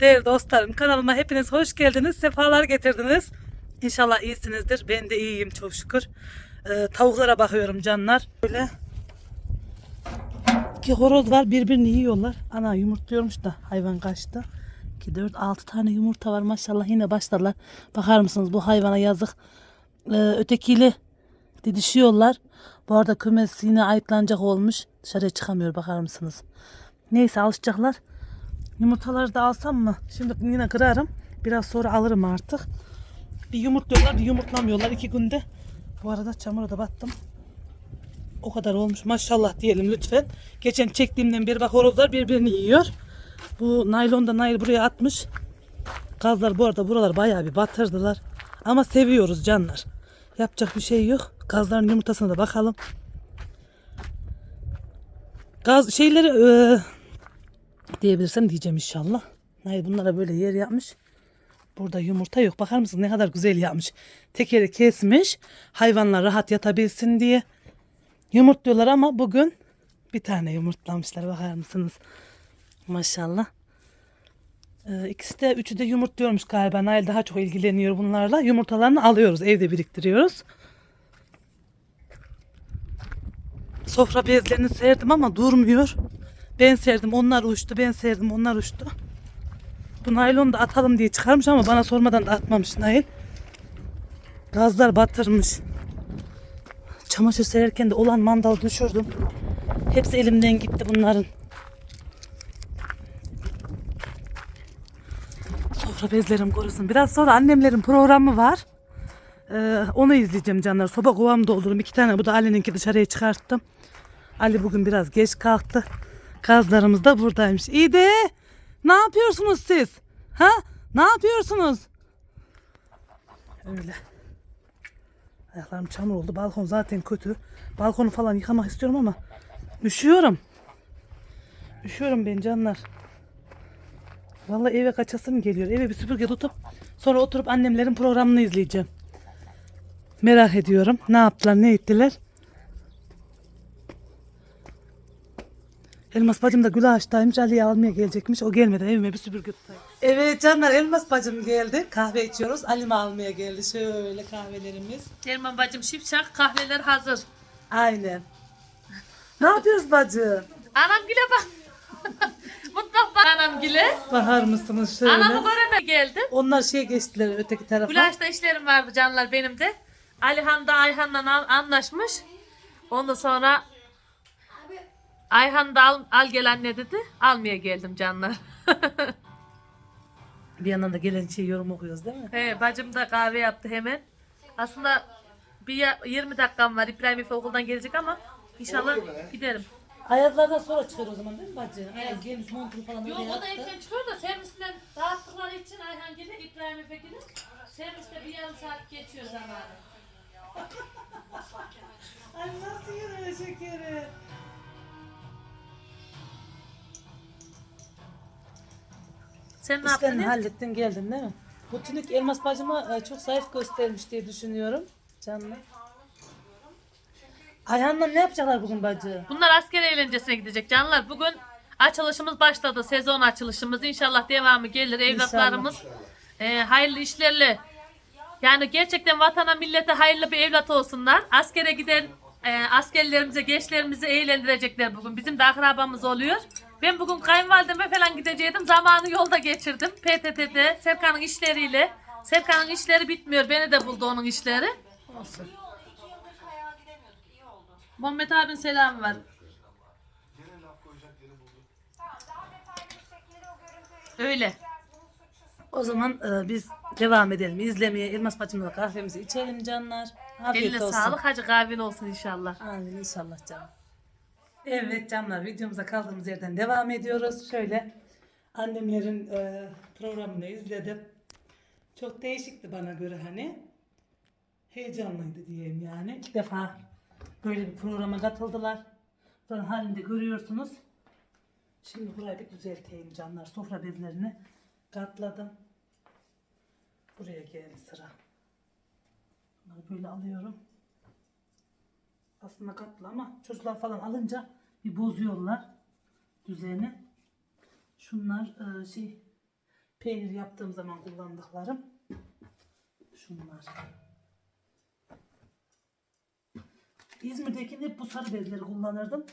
Değerli dostlarım kanalıma hepiniz hoş geldiniz. Sefalar getirdiniz. İnşallah iyisinizdir. Ben de iyiyim çok şükür. Ee, tavuklara bakıyorum canlar. Böyle iki horoz var birbirini yiyorlar. Ana yumurtluyormuş da hayvan kaçtı. 2, 4, 6 tane yumurta var maşallah yine başlarlar. Bakar mısınız bu hayvana yazık. Ee, ötekiyle didişiyorlar. Bu arada kümes yine ayıtlanacak olmuş. Dışarıya çıkamıyor bakar mısınız? Neyse alışacaklar. Yumurtaları da alsam mı? Şimdi yine kırarım. Biraz sonra alırım artık. Bir yumurtluyorlar bir yumurtlamıyorlar iki günde. Bu arada çamura da battım. O kadar olmuş maşallah diyelim lütfen. Geçen çektiğimden beri bak horozlar birbirini yiyor. Bu naylonda nail buraya atmış. Gazlar bu arada buralar bayağı bir batırdılar. Ama seviyoruz canlar. Yapacak bir şey yok. Gazların yumurtasına da bakalım. Gaz şeyleri eee, diyebilirsem diyeceğim inşallah. Nail bunlara böyle yer yapmış. Burada yumurta yok. Bakar mısın ne kadar güzel yapmış. Tekeri kesmiş. Hayvanlar rahat yatabilsin diye. Yumurtluyorlar ama bugün bir tane yumurtlamışlar. Bakar mısınız? Maşallah. Ee, ikisi de üçü de yumurtluyormuş galiba. Nail daha çok ilgileniyor bunlarla. Yumurtalarını alıyoruz. Evde biriktiriyoruz. Sofra bezlerini serdim ama durmuyor. Ben serdim onlar uçtu. Ben serdim onlar uçtu. Bu naylonu da atalım diye çıkarmış ama bana sormadan da atmamış Nail. Gazlar batırmış. Çamaşır sererken de olan mandal düşürdüm. Hepsi elimden gitti bunların. Sofra bezlerim korusun. Biraz sonra annemlerin programı var. Ee, onu izleyeceğim canlar. Soba kovamı doldururum. iki tane bu da Ali'ninki dışarıya çıkarttım. Ali bugün biraz geç kalktı. Gazlarımız da buradaymış. İyi de ne yapıyorsunuz siz? Ha? Ne yapıyorsunuz? Öyle. Ayaklarım çamur oldu. Balkon zaten kötü. Balkonu falan yıkamak istiyorum ama üşüyorum. Üşüyorum ben canlar. Vallahi eve kaçasım geliyor. Eve bir süpürge tutup sonra oturup annemlerin programını izleyeceğim. Merak ediyorum. Ne yaptılar, ne ettiler? Elmas bacım da gül ağaçtaymış. Ali'yi almaya gelecekmiş. O gelmeden evime bir süpürge tutayım. Evet canlar Elmas bacım geldi. Kahve içiyoruz. Ali'mi almaya geldi. Şöyle kahvelerimiz. Erman bacım şipşak kahveler hazır. Aynen. ne yapıyoruz bacı? Anam gile bak. Mutlak bak anam gile. Bakar mısınız şöyle? Anamı göreme geldim. Onlar şeye geçtiler öteki tarafa. Gülaş'ta işlerim vardı canlar benim de. Alihan da Ayhan'la an- anlaşmış. Ondan sonra Ayhan da al, al gel anne dedi. Almaya geldim canlar. Bir yandan da gelen şey yorum okuyoruz değil mi? He, bacım da kahve yaptı hemen. Aslında bir ya- 20 dakikam var. İbrahim Efe okuldan gelecek ama inşallah giderim. Ayazlardan sonra çıkar o zaman değil mi bacı? Ayaz gelmiş montunu falan Yok oraya o da attı. erken çıkıyor da servisinden dağıttıkları için Ayhan gelir, İbrahim Efe gelir. Serviste bir yarım saat geçiyor zamanı. Ay nasıl yürüyor şekeri? Sen ne yaptın? İşlerini ya? hallettin geldin değil mi? Bu tünük elmas bacıma e, çok zayıf göstermiş diye düşünüyorum. Canlı. Ayhan'la ne yapacaklar bugün bacı? Bunlar asker eğlencesine gidecek canlar. Bugün açılışımız başladı. Sezon açılışımız. İnşallah devamı gelir. Evlatlarımız e, hayırlı işlerle yani gerçekten vatana millete hayırlı bir evlat olsunlar. Askere giden e, askerlerimize, gençlerimizi eğlendirecekler bugün. Bizim de akrabamız oluyor. Ben bugün kayınvalideme falan gidecektim. Zamanı yolda geçirdim. PTT'de Serkan'ın işleriyle. Serkan'ın işleri bitmiyor. Beni de buldu onun işleri. Olsun. Muhammed abin selamı var. Öyle. O zaman e, biz devam edelim izlemeye. Elmas bacımla kahvemizi içelim canlar. Afiyet Eline olsun. sağlık. Hacı kahvin olsun inşallah. Amin inşallah canım. Evet canlar videomuza kaldığımız yerden devam ediyoruz. Şöyle annemlerin e, programını izledim. Çok değişikti bana göre hani. Heyecanlıydı diyeyim yani. İlk defa böyle bir programa katıldılar. Buranın halinde görüyorsunuz. Şimdi burayı bir düzelteyim canlar. Sofra bezlerini katladım. Buraya geldi sıra. Bunları böyle alıyorum aslında katlı ama çocuklar falan alınca bir bozuyorlar düzeni. Şunlar e, şey Peynir yaptığım zaman kullandıklarım. Şunlar. İzmir'dekinde hep bu sarı bezleri kullanırdım.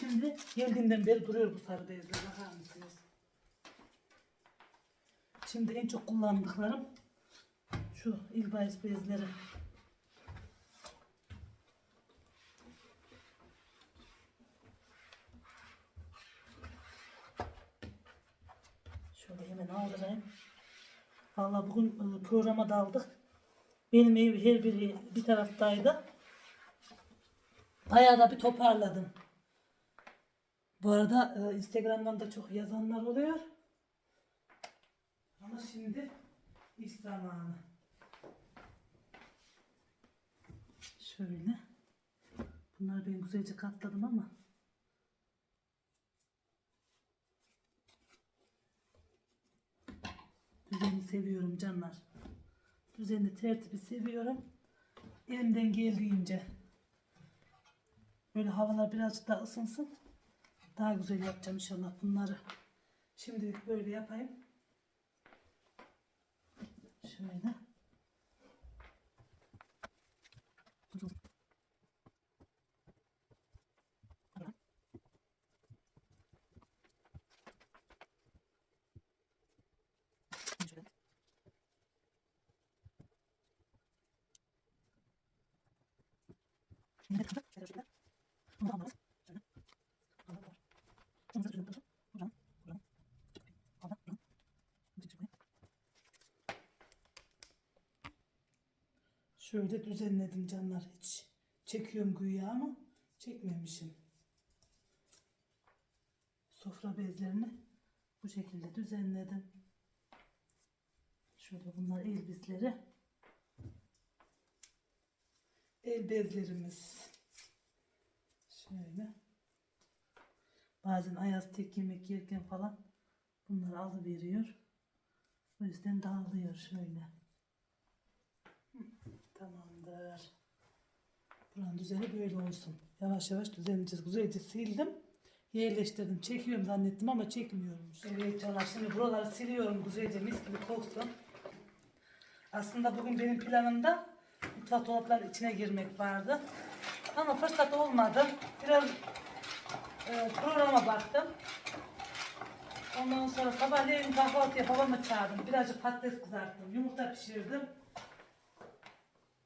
Şimdi geldiğimden beri duruyor bu sarı bezler. Bakar mısınız? Şimdi en çok kullandıklarım şu ilbayis bezleri. Şöyle hemen aldırayım. Vallahi bugün e, programa daldık. Benim ev her biri bir taraftaydı. Bayağı da bir toparladım. Bu arada e, Instagram'dan da çok yazanlar oluyor. Ama şimdi iş zamanı. Şöyle. Bunları ben güzelce katladım ama. Düzeni seviyorum canlar. Düzeni tertibi seviyorum. Elimden geldiğince. Böyle havalar birazcık daha ısınsın. Daha güzel yapacağım inşallah bunları. Şimdilik böyle yapayım. Şöyle. Şöyle şöyle. Düzenledim canlar hiç. Çekiyorum güya ama çekmemişim. Sofra bezlerini bu şekilde düzenledim. Şöyle bunlar el bezleri. El bezlerimiz. Şöyle. Bazen Ayaz tek yemek yerken falan bunları alıveriyor. O yüzden dağılıyor şöyle. Tamamdır. Buranın düzeni böyle olsun. Yavaş yavaş düzenleyeceğiz. Güzelce sildim. Yerleştirdim. Çekiyorum zannettim ama çekmiyormuş. Evet canlar şimdi buraları siliyorum güzelce mis gibi koksun. Aslında bugün benim planımda mutfak içine girmek vardı. Ama fırsat olmadı. Biraz e, programa baktım. Ondan sonra sabahleyin kahvaltıya babamı çağırdım. Birazcık patates kızarttım. Yumurta pişirdim.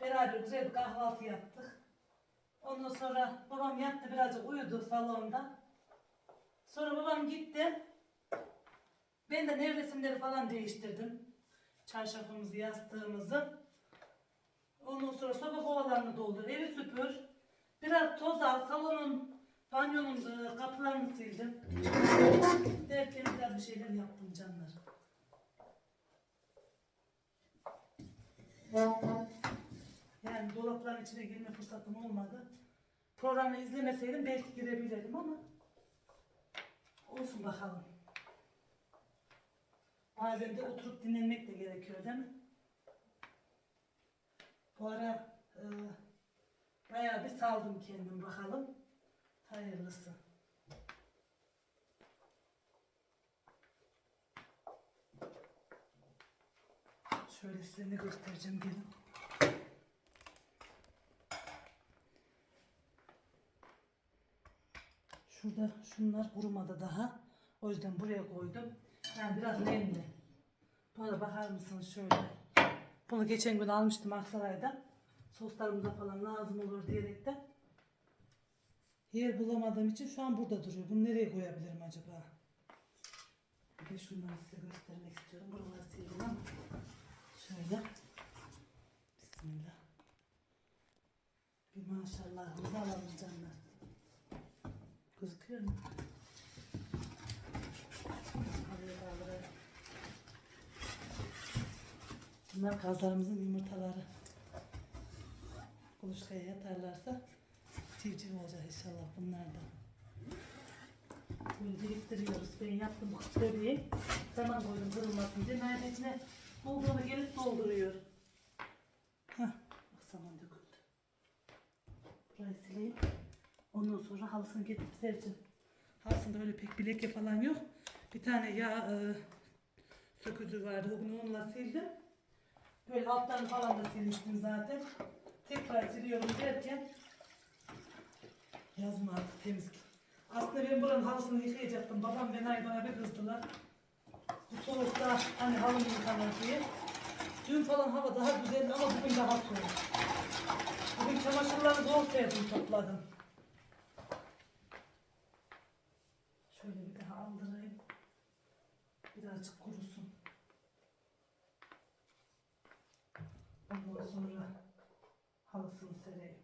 Beraber güzel bir kahvaltı yaptık. Ondan sonra babam yattı birazcık uyudu salonda. Sonra babam gitti. Ben de nevresimleri falan değiştirdim. Çarşafımızı, yastığımızı. Ondan sonra soba kovalarını doldur, evi süpür. Biraz toz al, salonun, banyonun e, kapılarını sildim. Derken biraz bir şeyler yaptım canlar. Yani dolapların içine girme fırsatım olmadı. Programı izlemeseydim belki girebilirdim ama olsun bakalım. Bazen de oturup dinlenmek de gerekiyor değil mi? Bu ara e, bayağı bir saldım kendim bakalım. Hayırlısı. Şöyle size ne göstereceğim gelin. Şurada şunlar kurumadı daha. O yüzden buraya koydum. Yani biraz nemli. Buna bakar mısınız şöyle. Bunu geçen gün almıştım Aksaray'da. Soslarımıza falan lazım olur diyerekten. Yer bulamadığım için şu an burada duruyor. Bunu nereye koyabilirim acaba? Bir de şunları size göstermek istiyorum. Buraları sildim ama. Şöyle. Bismillah. Bir maşallahımızı alalım canlar. Gözüküyor mu? Bunlar kazlarımızın yumurtaları. Kuluçkaya yatarlarsa civciv olacak inşallah bunlardan. Bunu biriktiriyoruz. Ben yaptım bu böreği. Zaman koydum kırılmasın diye. Meryem içine bulduğunu gelip dolduruyor. Hah. Bak zaman döküldü. Burayı sileyim. Ondan sonra halısını getirip sereceğim. Halısında öyle pek bir leke falan yok. Bir tane yağ e, sökücü vardı. Bugün onunla sildim. Böyle alttan falan da silmiştim zaten. Tekrar siliyorum derken yazma artık temiz. Aslında ben buranın halısını yıkayacaktım. Babam ve Nay bana bir kızdılar. Bu soğukta hani halım yıkanır diye. Dün falan hava daha güzeldi ama bugün daha soğuk. Bugün çamaşırları zor serdim topladım. Şöyle bir daha aldırayım. Birazcık kurusun. Ondan sonra halısını sereyim.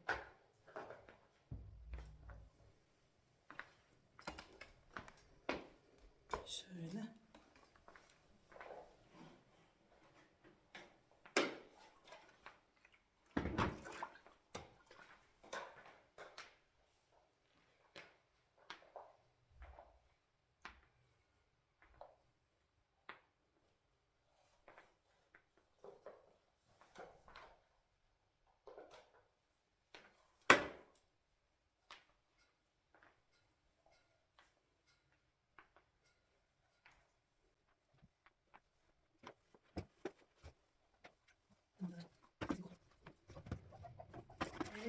Şöyle.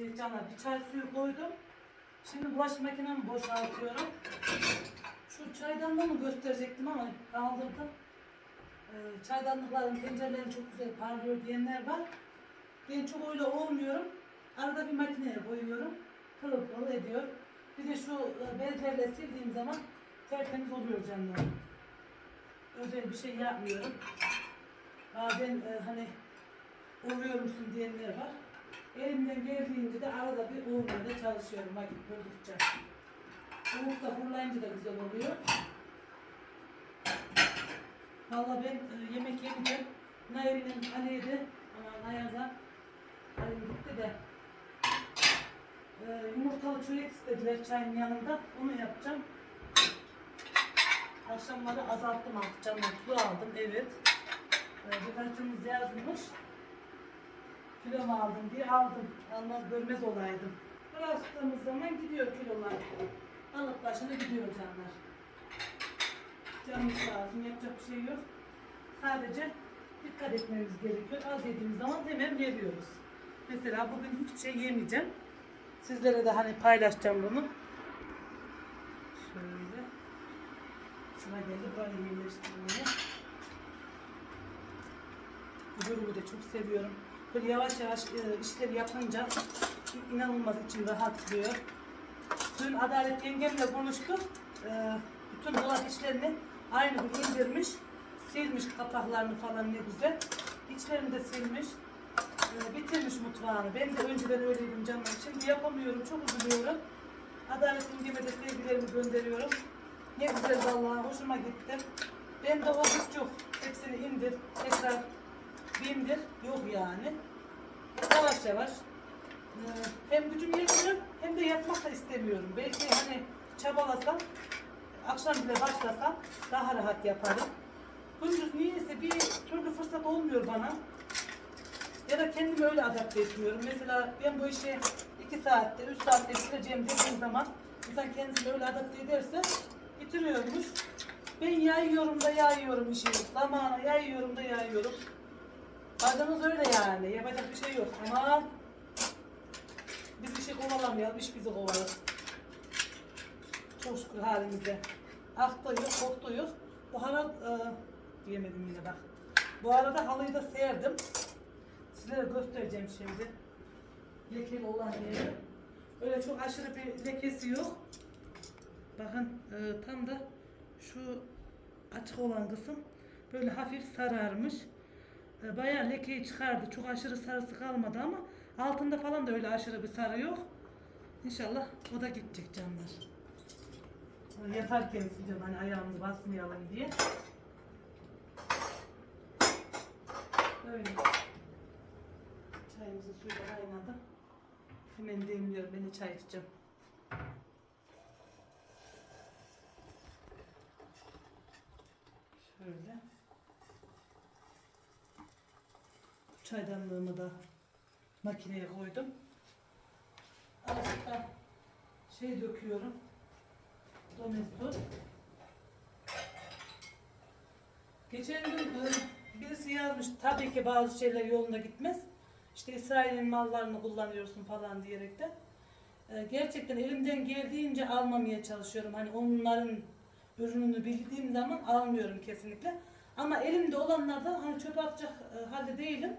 Evet canlar bir çay suyu koydum. Şimdi bulaşık makinemi boşaltıyorum. Şu çaydanlığı mı gösterecektim ama kaldırdım. Ee, çaydanlıkların tencerelerin çok güzel parlıyor diyenler var. Ben çok öyle olmuyorum. Arada bir makineye koyuyorum. Pırıl pırıl ediyor. Bir de şu e, bezlerle sildiğim zaman tertemiz oluyor canlar. Özel bir şey yapmıyorum. Bazen e, hani uğruyor musun diyenler var. Elimden geldiğince de arada bir uğurmaya çalışıyorum vakit buldukça. Soğuk da fırlayınca da güzel oluyor. Valla ben e, yemek yemeyeceğim. Nail'in Ali'ydi ama Nayaz'a Ali'nin gitti de e, yumurtalı çörek istediler çayın yanında. Onu yapacağım. Akşamları azalttım artık canım. Kilo aldım evet. E, birkaçımız yazmış. Kilo mu aldım diye aldım. Almaz görmez olaydım. Bıraktığımız zaman gidiyor kilolar. Alıp başına gidiyor canlar. Canımız lazım. Yapacak bir şey yok. Sadece dikkat etmemiz gerekiyor. Az yediğimiz zaman hemen veriyoruz. Mesela bugün hiçbir şey yemeyeceğim. Sizlere de hani paylaşacağım bunu. Şöyle. Sıra geldi böyle yerleştirmeye. Bu bölümü de çok seviyorum. Böyle yavaş yavaş e, işleri yapınca inanılmaz içim rahatlıyor. Dün Adalet yengemle konuştuk. E, bütün dolap içlerini aynı gün indirmiş. Silmiş kapaklarını falan ne güzel. İçlerini de silmiş. E, bitirmiş mutfağını. Ben de önceden öyleydim canım. Şimdi yapamıyorum. Çok üzülüyorum. Adalet yengeme de sevgilerimi gönderiyorum. Ne güzel vallahi hoşuma gitti. Ben de o güç yok. Hepsini indir, tekrar bindir. Yok yani. Yavaş yavaş. Ee, hem gücüm yetmiyor hem de yapmak da istemiyorum. Belki hani çabalasam, akşam bile başlasam daha rahat yaparım. Gündüz niyeyse bir türlü fırsat olmuyor bana. Ya da kendimi öyle adapte etmiyorum. Mesela ben bu işi 2 saatte, 3 saatte bitireceğim dediğim zaman insan kendisini öyle adapte ederse bitiriyormuş. Ben yayıyorum da yayıyorum işi. Zamana yayıyorum da yayıyorum. Adımız öyle yani. Yapacak bir şey yok. Ama biz bir şey kovalamayalım. iş bizi kovalar. Çok şükür halimize. Aktı yok, koktu yok. Bu arada e, diyemedim yine bak. Bu arada halıyı da serdim. Sizlere göstereceğim şimdi. Lekeli olan yeri. Öyle çok aşırı bir lekesi yok. Bakın e, tam da şu açık olan kısım böyle hafif sararmış. E, Bayağı lekeyi çıkardı. Çok aşırı sarısı kalmadı ama altında falan da öyle aşırı bir sarı yok. İnşallah o da gidecek canlar. Yatarken sileceğim hani ayağımızı basmayalım diye. Böyle. Çayımızı suyla kaynadı. Hemen demliyorum. Ben de çay içeceğim. Şöyle. Çaydanlığımı da makineye koydum. Azıcık şey döküyorum. Domestos. Geçen gün birisi yazmış tabii ki bazı şeyler yolunda gitmez. İşte İsrail'in mallarını kullanıyorsun falan diyerekten. E, Gerçekten elimden geldiğince almamaya çalışıyorum. Hani onların ürününü bildiğim zaman almıyorum kesinlikle. Ama elimde olanlardan hani çöp atacak e, halde değilim.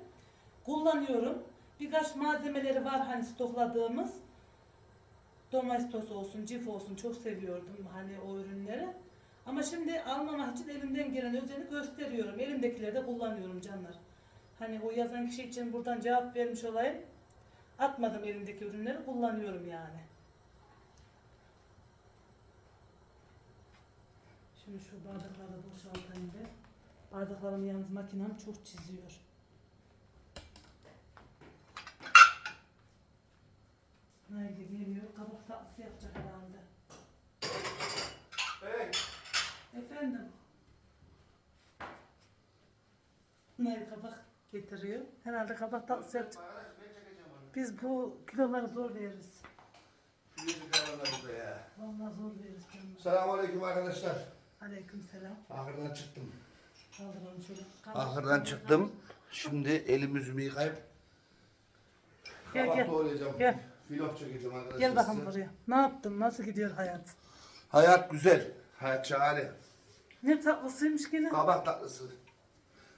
Kullanıyorum. Birkaç malzemeleri var hani stokladığımız. Domestos olsun, cif olsun çok seviyordum hani o ürünleri. Ama şimdi almamak için elimden gelen özeni gösteriyorum. Elimdekileri de kullanıyorum canlar. Hani o yazan kişi için buradan cevap vermiş olayım. Atmadım elimdeki ürünleri kullanıyorum yani. Şimdi şu bardakları boşaltayım da. Bardaklarımı yalnız makinem çok çiziyor. Nerede geliyor? Kabak tatlısı yapacak herhalde. Hey, Efendim. Nerede kabak getiriyor? Herhalde kabak tatlısı yapacak. Biz bu kiloları zor veririz. Vallahi zor veririz canım. Selamünaleyküm arkadaşlar. Aleyküm selam. Ahırdan çıktım. Kaldıralım şöyle. Ahırdan çıktım. Şimdi elim yüzümü yıkayıp Gel, kabak gel. doğrayacağım. Gel. Vlog çekeceğim arkadaşlar. Gel bakalım size. buraya. Ne yaptın? Nasıl gidiyor hayat? Hayat güzel. Hayat şahane. Ne tatlısıymış gene? Kabak tatlısı.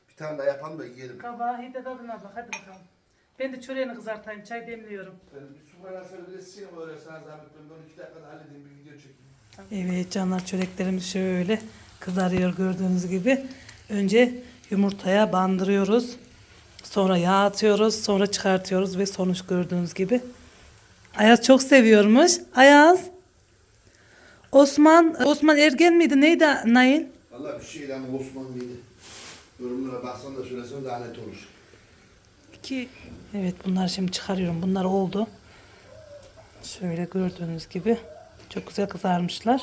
Bir tane daha yapalım da yiyelim. Kabağı hide tadına bak. Hadi bakalım. Ben de çöreğini kızartayım. Çay demliyorum. Ben bir su bana söylesin ama öyle sana zahmet ben bunu iki dakikada halledeyim bir video çekeyim. Evet canlar çöreklerimiz şöyle kızarıyor gördüğünüz gibi. Önce yumurtaya bandırıyoruz. Sonra yağ atıyoruz. Sonra çıkartıyoruz ve sonuç gördüğünüz gibi. Ayaz çok seviyormuş. Ayaz. Osman Osman Ergen miydi? Neydi Nail? Valla bir şeyle ama Osman mıydı? Yorumlara baksan da söylesen daha net olur. İki. Evet bunları şimdi çıkarıyorum. Bunlar oldu. Şöyle gördüğünüz gibi. Çok güzel kızarmışlar.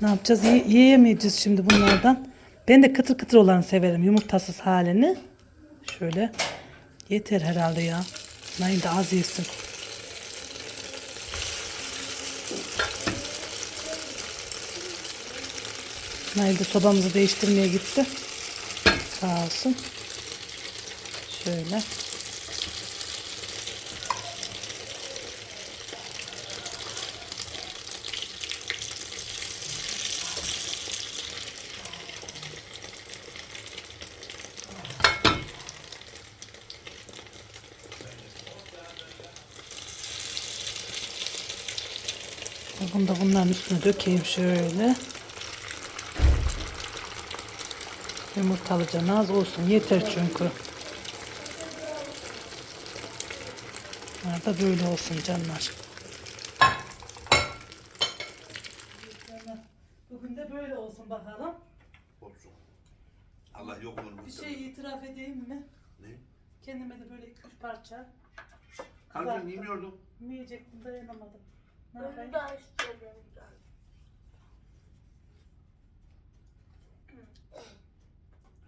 Ne yapacağız? Ye- yiyemeyeceğiz şimdi bunlardan. Ben de kıtır kıtır olanı severim. Yumurtasız halini. Şöyle. Yeter herhalde ya. Nail de az yesin. De sobamızı değiştirmeye gitti. Sağ olsun. Şöyle. Bunu da bunların üstüne dökeyim şöyle. Yumurtalıca naz olsun. Yeter çünkü. Bunlar da böyle olsun canlar. Bugün de böyle olsun bakalım. Olsun. Allah yok olur Bir şey itiraf edeyim mi? Ne? Kendime de böyle iki üç parça Kanka yemiyordum. yiyecektim dayanamadım. Onu da istedim.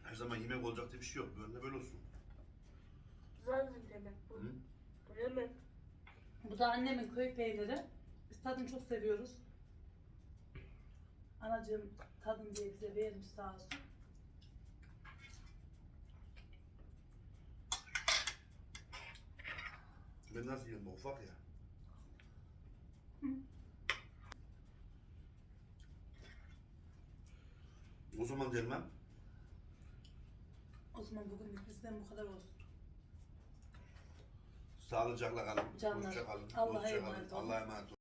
Her zaman yemek olacak diye bir şey yok. Böyle de böyle olsun. Zaten demek bu. Hı? Öyle mi? Bu da annemin köy peyniri. Biz tadını çok seviyoruz. Anacığım tadın diye bize vermiş sağ olsun. Ben nasıl yiyorum? Ufak ya. O zaman gelmem. O zaman bugünlük bizden bu kadar olsun. Sağlıcakla kalın. Canlar, Hoşça kalın. Allah'a hoşça kalın. emanet olun. Allah'a emanet olun.